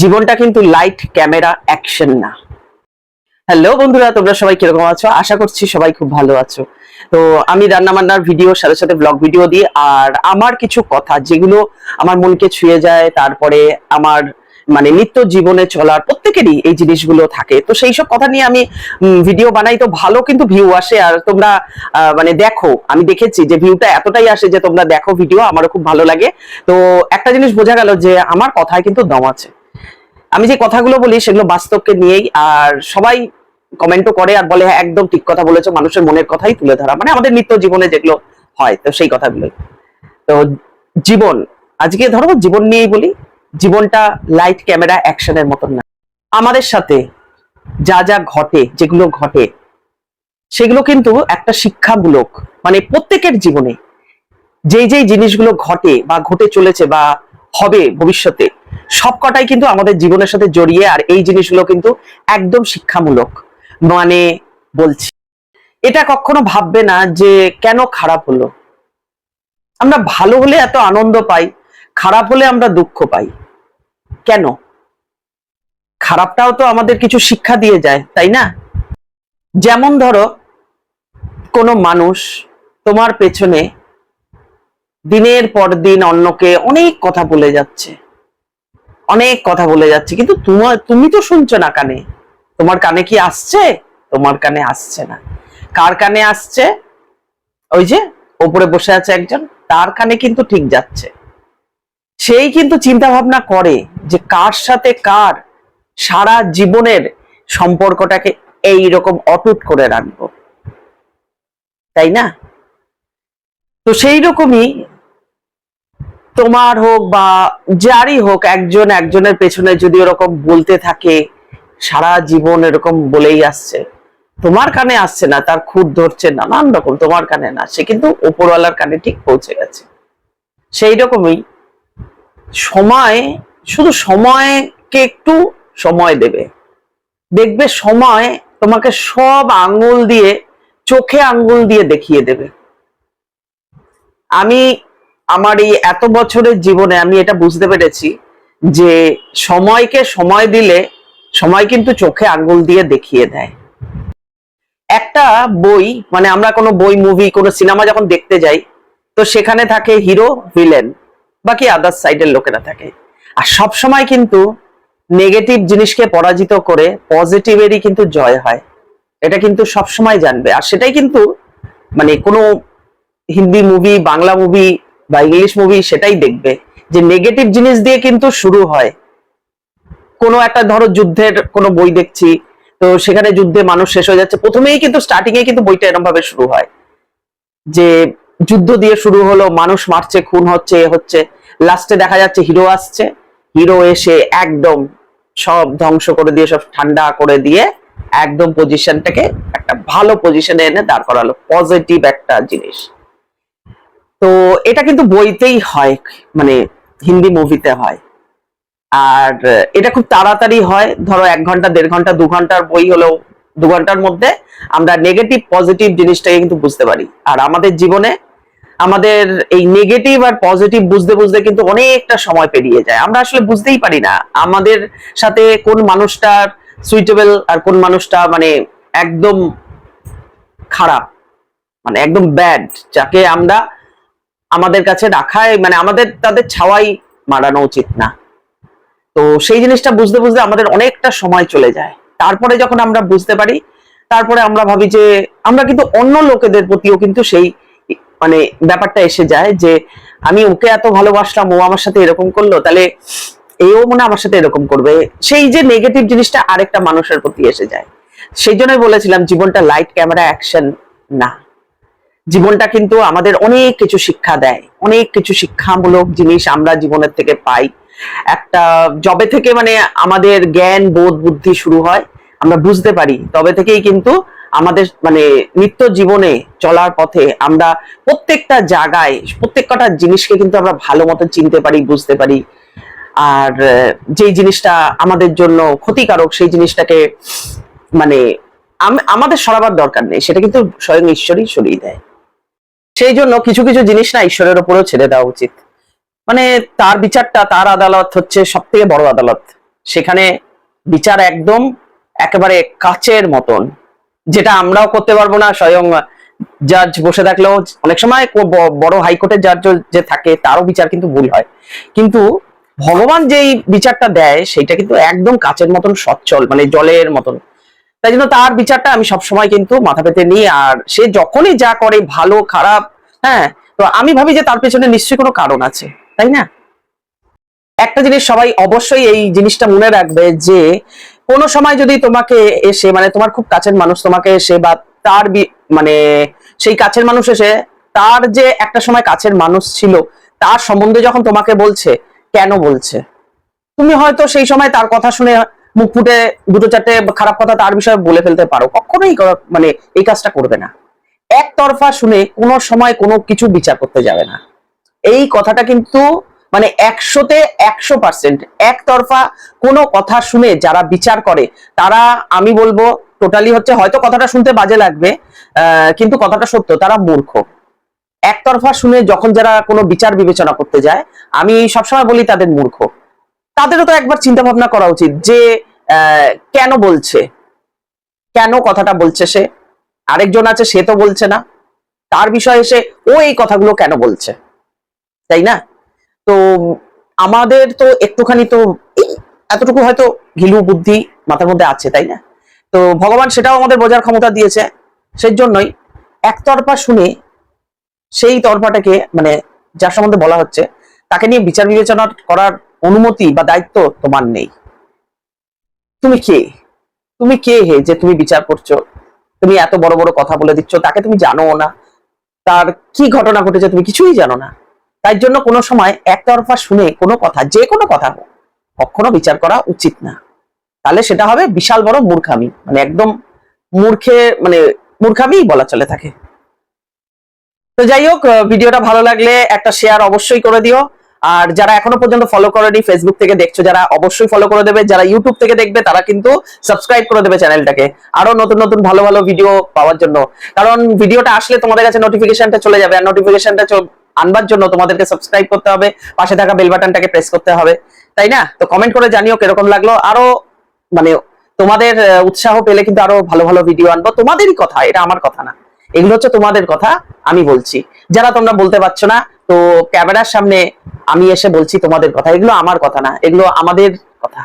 জীবনটা কিন্তু light camera action না। হ্যালো বন্ধুরা, তোমরা সবাই কীরকম আছো? আশা করছি সবাই খুব ভালো আছো। তো আমি রান্না বান্নার ভিডিও সাথে সাথে ব্লগ ভিডিও দিই। আর আমার কিছু কথা, যেগুলো আমার মনকে ছুঁয়ে যায়, তারপরে আমার মানে নিত্য জীবনে চলার প্রত্যেকেরই এই জিনিসগুলো থাকে। তো সেই সব কথা নিয়ে আমি ভিডিও বানাই তো ভালো কিন্তু ভিউ আসে। আর তোমরা মানে দেখো, আমি দেখেছি যে ভিউটা এতটাই আসে যে তোমরা দেখো ভিডিও আমারও খুব ভালো লাগে। তো একটা জিনিস বোঝা গেল যে আমার কথায় কিন্তু দম আছে। আমি যে কথাগুলো বলি সেগুলো বাস্তবকে নিয়েই, আর সবাই কমেন্টও করে আর বলে হ্যাঁ একদম ঠিক কথা বলেছ, মানুষের মনের কথাই তুলে ধরা। মানে আমাদের নিত্য জীবনে যেগুলো হয়, তো সেই কথাগুলোই। তো জীবন, আজকে ধরো জীবন নিয়েই বলি, জীবনটা লাইট ক্যামেরা অ্যাকশনের মতন না। আমাদের সাথে যা যা ঘটে, যেগুলো ঘটে, সেগুলো কিন্তু একটা শিক্ষামূলক মানে প্রত্যেকের জীবনে, যেই যেই জিনিসগুলো ঘটে বা ঘটে চলেছে বা হবে ভবিষ্যতে সবকটাই কিন্তু আমাদের জীবনের সাথে জড়িয়ে আর এই জিনিসগুলো কিন্তু একদম শিক্ষামূলক। মানে বলছি, এটা কখনো ভাববে না যে কেন খারাপ হলো। আমরা ভালো হলে এত আনন্দ পাই, খারাপ হলে আমরা দুঃখ পাই। কেন? খারাপটাও তো আমাদের কিছু শিক্ষা দিয়ে যায়, তাই না? যেমন ধরো, কোনো মানুষ তোমার পেছনে দিনের পর দিন অন্যকে অনেক কথা বলে যাচ্ছে। অনেক কথা বলে যাচ্ছে, কিন্তু তোমার, তুমি তো শুনছো না কানে। তোমার কানে কি আসছে? তোমার কানে আসছে না। কার কানে আসছে? ওই যে ওপরে বসে আছে একজন, তার কানে কিন্তু ঠিক যাচ্ছে। সেই কিন্তু চিন্তা ভাবনা করে যে কার সাথে কার সারা জীবনের সম্পর্কটাকে এই রকম অটুট করে রাখব। তাই না? তো সেই রকমই তোমার হোক বা যারই হোক, একজন একজনের পেছনে যদি ওরকম বলতে থাকে, সারা জীবন এরকম বলেই আসছে। তোমার কানে আসছে না, তার খুদ ধরছে, নানান রকম তোমার কানে না, সে কিন্তু ওপরওয়ালার কানে ঠিক পৌঁছে গেছে। সেই রকমই সময়, শুধু সময়কে একটু সময় দেবে। দেখবে সময় তোমাকে সব আঙ্গুল দিয়ে, চোখে আঙ্গুল দিয়ে দেখিয়ে দেবে। আমি আমার এই এত বছরের জীবনে আমি এটা বুঝতে পেরেছি যে সময়কে সময় দিলে সময় কিন্তু চোখে আঙ্গুল দিয়ে দেখিয়ে দেয়। একটা বই মানে আমরা কোনো বই মুভি কোনো সিনেমা যখন দেখতে যাই, তো সেখানে থাকে হিরো ভিলেন বাকি আদার সাইডের লোকেরা থাকে। আর সব সময় কিন্তু নেগেটিভ জিনিসকে পরাজিত করে পজিটিভেরই কিন্তু জয় হয়। এটা কিন্তু সব সময় জানবে। আর সেটাই কিন্তু মানে কোনো হিন্দি মুভি বাংলা মুভি বা ইংলিশ মুভি সেটাই দেখবে যে নেগেটিভ জিনিস দিয়ে কিন্তু শুরু হয়। কোনো একটা ধরো যুদ্ধের কোনো বই দেখছি, তো সেখানে যুদ্ধে মানুষ শেষ হয়ে যাচ্ছে। প্রথমেই কিন্তু স্টার্টিং এ কিন্তু বইটা এরকম ভাবে শুরু হয়। যে যুদ্ধ দিয়ে শুরু হলো, মানুষ মারছে, খুন হচ্ছে, এ হচ্ছে। লাস্টে দেখা যাচ্ছে হিরো আসছে। হিরো এসে একদম সব ধ্বংস করে দিয়ে, সব ঠান্ডা করে দিয়ে একদম পজিশনটাকে একটা ভালো পজিশনে এনে দাঁড় করালো। পজিটিভ একটা জিনিস। তো এটা কিন্তু বইতেই হয় মানে হিন্দি মুভিতে হয়। আর এটা খুব তাড়াতাড়ি হয়, ধরো এক ঘণ্টা, দেড় ঘণ্টা, দু ঘণ্টার বই হলেও দু ঘণ্টার মধ্যে আমরা নেগেটিভ পজিটিভ জিনিসটাকে কিন্তু বুঝতে পারি। আর আমাদের জীবনে আমাদের এই নেগেটিভ আর পজিটিভ বুঝতে বুঝতে কিন্তু অনেকটা সময় পেরিয়ে যায়। আমরা আসলে বুঝতেই পারি না আমাদের সাথে কোন মানুষটার সুইটেবল আর কোন মানুষটা মানে একদম খারাপ মানে একদম ব্যাড যাকে আমরা আমাদের কাছে রাখায় মানে আমাদের, তাদের ছাওয়াই মারানো উচিত না। তো সেই জিনিসটা বুঝতে বুঝতে আমাদের অনেকটা সময় চলে যায়। তারপরে যখন আমরা বুঝতে পারি, তারপরে আমরা ভাবি যে, আমরা কিন্তু অন্য লোকেদের প্রতিও কিন্তু সেই মানে ব্যাপারটা এসে যায় যে, আমি ওকে এত ভালোবাসলাম, ও আমার সাথে এরকম করল, তাহলে এও মনে আমার সাথে এরকম করবে। সেই যে নেগেটিভ জিনিসটা আরেকটা মানুষের প্রতি এসে যায়। সেই জন্যই বলেছিলাম, জীবনটা লাইট ক্যামেরা অ্যাকশন না। জীবনটা কিন্তু আমাদের অনেক কিছু শিক্ষা দেয়। অনেক কিছু শিক্ষামূলক জিনিস আমরা জীবনের থেকে পাই। একটা জবে থেকে মানে আমাদের জ্ঞান, বোধ, বুদ্ধি শুরু হয়, আমরা বুঝতে পারি। তবে থেকেই কিন্তু আমাদের মানে নিত্য জীবনে চলার পথে আমরা প্রত্যেকটা জায়গায় প্রত্যেকটা জিনিসকে কিন্তু আমরা ভালো মতো চিনতে পারি, বুঝতে পারি। আর যেই জিনিসটা আমাদের জন্য ক্ষতিকারক, সেই জিনিসটাকে মানে আমাদের সরাবার দরকার নেই। সেটা কিন্তু স্বয়ং ঈশ্বরই সরিয়ে দেয়। সেই জন্য কিছু কিছু জিনিস না ঈশ্বরের উপরেও ছেড়ে দেওয়া উচিত। মানে তার বিচারটা তার আদালত হচ্ছে সব থেকে বড় আদালত। সেখানে বিচার একদম একেবারে কাচের মতন, যেটা আমরাও করতে পারব না, স্বয়ং জাজ বসে থাকলেও অনেক সময় বড় হাইকোর্টের জাজ যে থাকে, তারও বিচার কিন্তু ভুল হয়। কিন্তু ভগবান যেই বিচারটা দেয় সেটা কিন্তু একদম কাচের মতন, সচ্ছল মানে জলের মতন। তাই জন্য তার বিচারটা আমি সবসময় কিন্তু মাথা পেতে নিই, আর সে যখনই যা করে, ভালো, খারাপ হ্যাঁ তো আমি ভাবি যে তার পেছনে নিশ্চয়ই কোনো কারণ আছে, তাই না? একটা জিনিস সবাই অবশ্যই এই জিনিসটা মনে রাখবে যে কোনো সময় যদি তোমাকে এসে মানে তোমার খুব কাছের মানুষ তোমাকে এসে বা তার মানে সেই কাছের মানুষ এসে তার যে একটা সময় কাছের মানুষ ছিল, তার সম্বন্ধে যখন তোমাকে বলছে, কেন বলছে? তুমি হয়তো সেই সময় তার কথা শুনে মুখ ফুটে দুটো চারটে খারাপ কথা তার বিষয়ে বলে ফেলতে পারো। কখনোই মানে এই কাজটা করবে না। একতরফা শুনে কোনো সময় কোনো কিছু বিচার করতে যাবে না। এই কথাটা কিন্তু মানে একশোতে একশো পার্সেন্ট একতরফা কোনো কথা শুনে যারা বিচার করে, তারা আমি বলব টোটালি হচ্ছে হয়তো কথাটা শুনতে বাজে লাগবে কিন্তু কথাটা সত্য, তারা মূর্খ। একতরফা শুনে যখন যারা কোনো বিচার বিবেচনা করতে যায়, আমি সবসময় বলি তাদের মূর্খ। তাদেরও তো একবার চিন্তা ভাবনা করা উচিত যে কেন বলছে? কেন কথাটা বলছে সে? আরেকজন আছে, সে তো বলছে না। তার বিষয়ে এসে ও এই কথাগুলো কেন বলছে? তাই না? তো আমাদের তো একটুখানি তো এতটুকু হয়তো ঘিলু বুদ্ধি মাথার মধ্যে আছে, তাই না? তো ভগবান সেটাও আমাদের বোঝার ক্ষমতা দিয়েছে সেই জন্যই একতরফা শুনে সেই তরফাটাকে মানে যার সম্বন্ধে বলা হচ্ছে, তাকে নিয়ে বিচার বিবেচনা করার অনুমতি বা দায়িত্ব তোমার নেই। তুমি কে? তুমি কে হে যে তুমি বিচার করছ? তুমি এত বড় বড় কথা বলে দিচ্ছ, তাকে তুমি জানো না। তার কি ঘটনা ঘটেছে তুমি কিছুই জানো না। তাই জন্য কোনো সময় একতরফা শুনে কোনো কথা, যে কোনো কথা হোক, কখনো বিচার করা উচিত না। তাহলে সেটা হবে বিশাল বড় মূর্খামি। মানে একদম মূর্খে মানে মূর্খামি বলা চলে থাকে তো যাই হোক ভিডিওটা ভালো লাগলে একটা শেয়ার অবশ্যই করে দিও। আর যারা এখনও পর্যন্ত ফলো করেনি ফেসবুক থেকে দেখছ যারা, অবশ্যই ফলো করে দেবে। যারা ইউটিউব থেকে দেখবে, তারা কিন্তু সাবস্ক্রাইব করে দেবে চ্যানেলটাকে। আরও নতুন নতুন ভালো ভালো ভিডিও পাওয়ার জন্য। কারণ ভিডিওটা আসলে তোমাদের কাছে নোটিফিকেশনটা চলে যাবে। আর নোটিফিকেশনটা আনবার জন্য তোমাদেরকে সাবস্ক্রাইব করতে হবে। পাশে থাকা বেল বাটনটাকে প্রেস করতে হবে। তাই না? তো কমেন্ট করে জানিও কীরকম লাগল। আরও মানে তোমাদের উৎসাহ পেলে কিন্তু আরও ভালো ভালো ভিডিও আনব। তোমাদেরই কথা, এটা আমার কথা না। এগুলো হচ্ছে তোমাদের কথা, আমি বলছি। যারা তোমরা বলতে পারছ না তো ক্যামেরার সামনে আমি এসে বলছি তোমাদের কথা। এগুলো আমার কথা না, এগুলো আমাদের কথা।